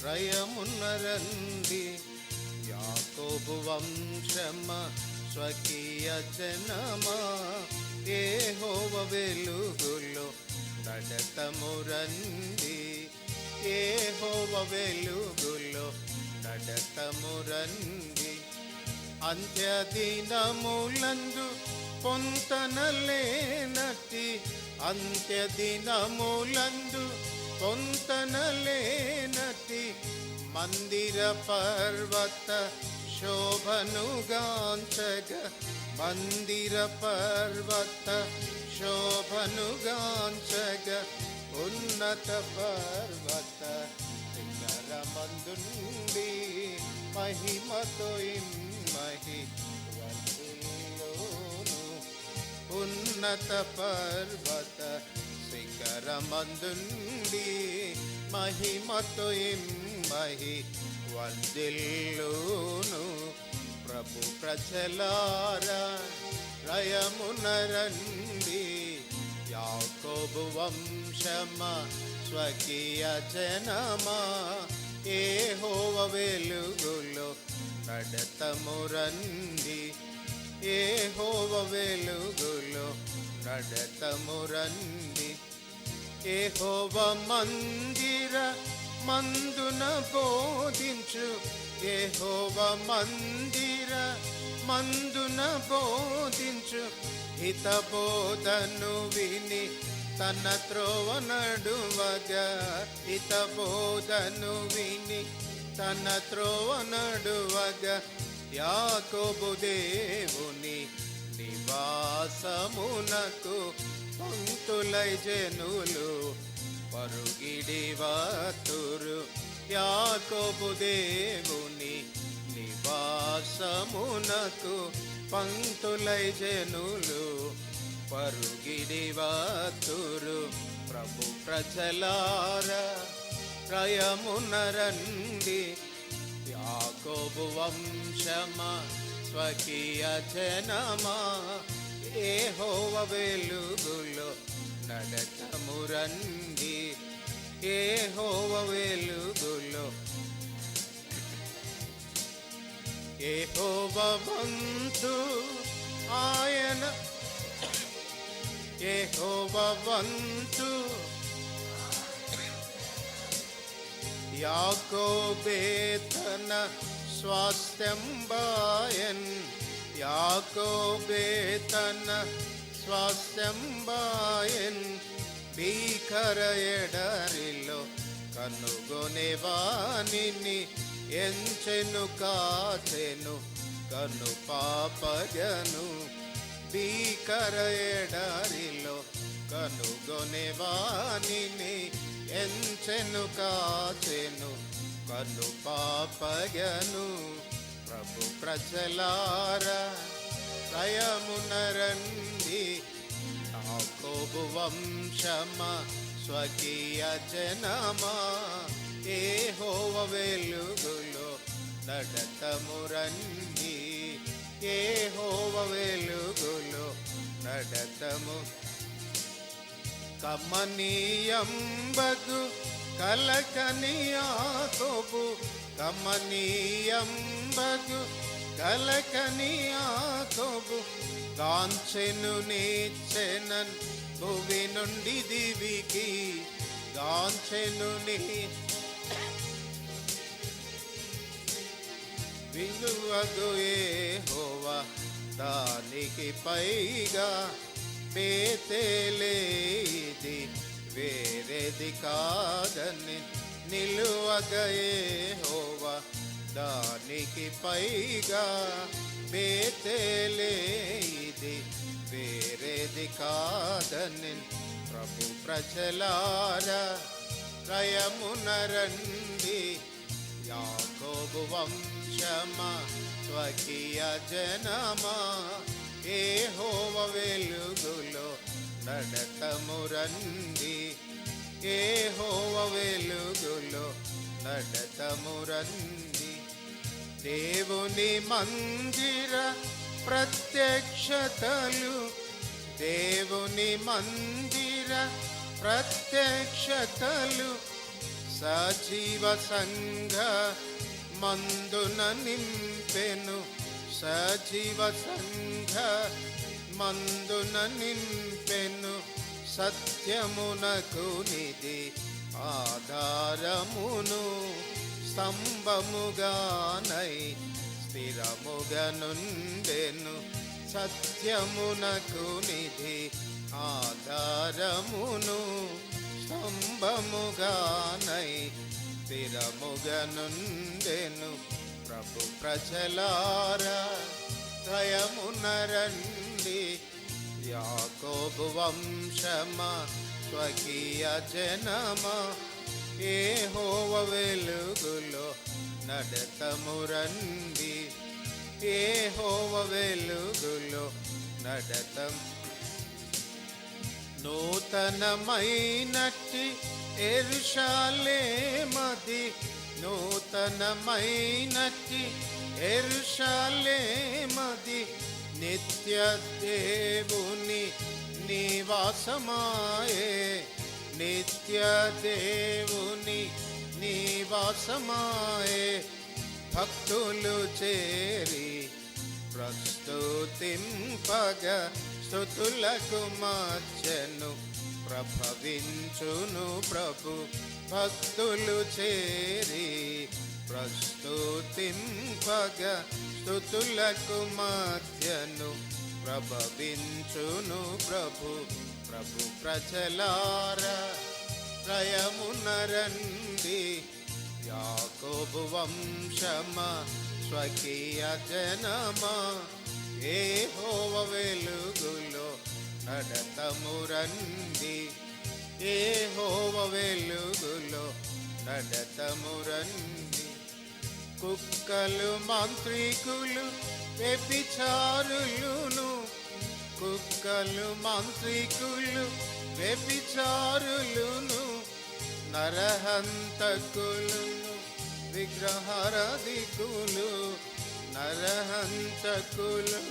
ప్రజలారా రయమున్నరండి యాకోబు వంశమ స్వకీయ జనమా ఏ హోవ వెలుగులో నడతము ఏ హోవ వెలుగులో నడతము అంత్య దినములందు పొంతనలేనటి అంత్యదినములందు పొంతనలేనటి మందిర कीर्ति मन्दिरपर्वत शोभनुगाञ्चग मन्दिरपर्वत शोभनुगाञ्चग उन्नतपर्वत नरमन्दुण्डी महिमतोयिन्महि उन्नतपर्वत शिखरमन्दुण्डी వంతులోను ఉన్నత పర్వత మహిమతో ప్రభు ప్రజలారా రయమునరండి యాకోబు వంశమ స్వకీయ జనమా ఏహోవ వెలుగులో నడతమురండి ఏహోవ వెలుగులో నడతమురండి ఏహోవ మందిర మందున బోధించు. ఏహోవ మందిర మందున బోధించు. హితబోధను విని తన త్రోవ నడువగా. హితబోధను విని తన త్రోవ నడువగ. యాకోబు దేవుని నివాసమునకు పంతులై జనులు పరుగిడి వాతురు యాకోబు దేవుని నివాసమునకు పంక్తులై జనులు పరుగిడి వాతురు ప్రభు ప్రజలార రయమునరండి యాకోబు వంశమ స్వకీయ జనమా ఏహోవ వెలుగులో కలతమురంది ఏ హోవ వెలుగులో. ఏ హోవ బంధు ఆయన. ఏ ఏహోవ వంతు యాకోబేతన స్వాస్థ్యంబాయన్. యాకోబేతన స్వాస్థ్యంబాయన్ భీకర ఎడరిలో కనుగొనే వాణిని ఎంచెను కాచెను కను పాపగను భీకర ఎడరిలో కనుగొనే వాణిని ఎంచెను కాచెను కను పాపగను ప్రభు ప్రజలార రయమునరండి యాకోబు వంశమ స్వకీయ జనమా ఏ హోవ వెలుగులో నడతమురంది ఏ హోవ వెలుగులో నడతము కమనీయంబగు కలకనియాకోబు కమనీయంబగు కలకని కలకనియాకోబు గాంచెను నీచెనన్ భువి నుండి దివికి గాంచెను నీ విలువగు హోవ దానికి పైగా బేతేలేది వేరేది కాదని నిలువగయే హోవా దానికి పైగా బేతేలేది వేరేది కాదని ప్రభు ప్రజలారా రయమునరండి యాకోబు వంశమ స్వకీయ జనమా ఏహోవ వెలుగులో నడతమురండి హోవ వెలుగులో నడతమురండి దేవుని మందిర ప్రత్యక్షతలు. దేవుని మందిర ప్రత్యక్షతలు. సజీవ సంఘ మందున నింపెను. సజీవ సంఘ మందున నింపెను. సత్యమునకు నిధి ఆధారమును. స్తంభముగానై స్థిరముగనుండెను సత్యమునకు నిధి ఆధారమును స్తంభముగానై స్థిరముగనుండెను ప్రభు ప్రజలారా దయమునరండి యాకోబు వంశమ స్వకీయ జనమా ఏ హోవ వెలుగులో నడతమురంది ఏ హోవ వెలుగులో నడతం నూతనమైనట్టి ఎరుషాలేమది. నూతనమైనట్టి ఎరుషాలేమది. నిత్య దేవుని నివాసమాయే. నిత్య దేవుని నివాసమాయే భక్తులు చేరి ప్రస్తుతింపగ స్థుతులకు మధ్యను ప్రభవించును ప్రభు. భక్తులు చేరి ప్రస్తుతింపగ స్థుతులకు మధ్యను ప్రభవించును ప్రభు. ప్రభు ప్రజలార త్రయమునరండి యాకోబు వంశమా స్వకీయ జనమా ఏ హోవ వెలుగులో నడతమురండి ఏ హోవ వెలుగులో నడతమురండి కుక్కలు మాంత్రికులు వ్యభిచారులును కుక్కలు మాంత్రికులు వ్యభిచారులును నరహంతకులును విగ్రహారాధికులు నరహంతకులను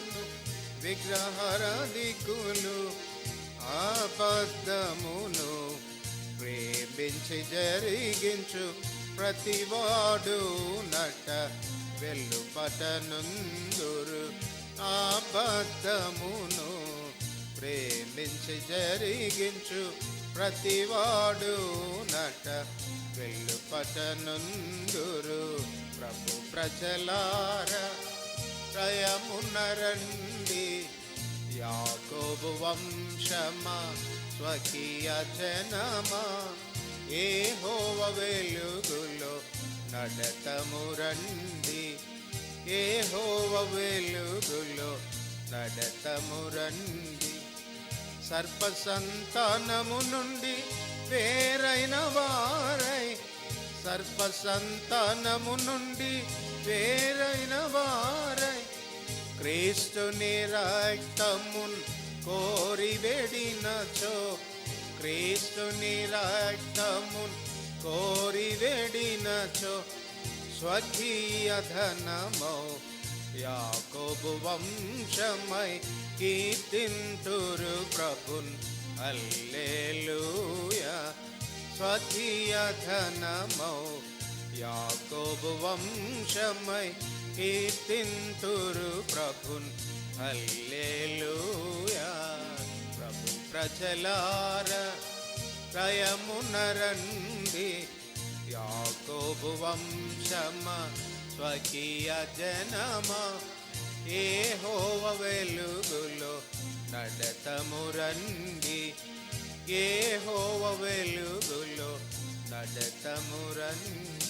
విగ్రహారాధికులు ఆబద్ధమును ప్రేమించి జరిగించు ప్రతివాడు నట వెల్లుపటనుందురు. అబద్ధమును ప్రేమించి జరిగించు ప్రతివాడు నట వెల్లుపటనుందురు ప్రభు ప్రజలార త్రయమునరండి యాకోబు వంశమా స్వకీయ జనమా ఏ హోవ వెలుగులో నడతమురండి. ఏ హోవ వెలుగులో నడతమురండి సర్ప సంతానము నుండి వేరైన వారై. సర్ప సంతానము నుండి వేరైన వారై. క్రీస్తుని రక్తమున్ కోరి వెడినచో. క్రీస్తుని రక్తమున్ కోరి వెడినచో. స్వకీయ ధనమో యాకోబు వంశమై కీర్తింతురు ప్రభున్. హల్లెలూయా. స్వకీయ ధనమౌ యాకోబు వంశమై కీర్తింతురు ప్రభున్. హల్లెలూయా. ప్రభు ప్రజలార త్రయమునరండి యాకోబువంశమ స్వకీయ జనమ ఏ హోవ వెలుగులో నడతమురండి ఏ హోవ వెలుగులో నడతమురండి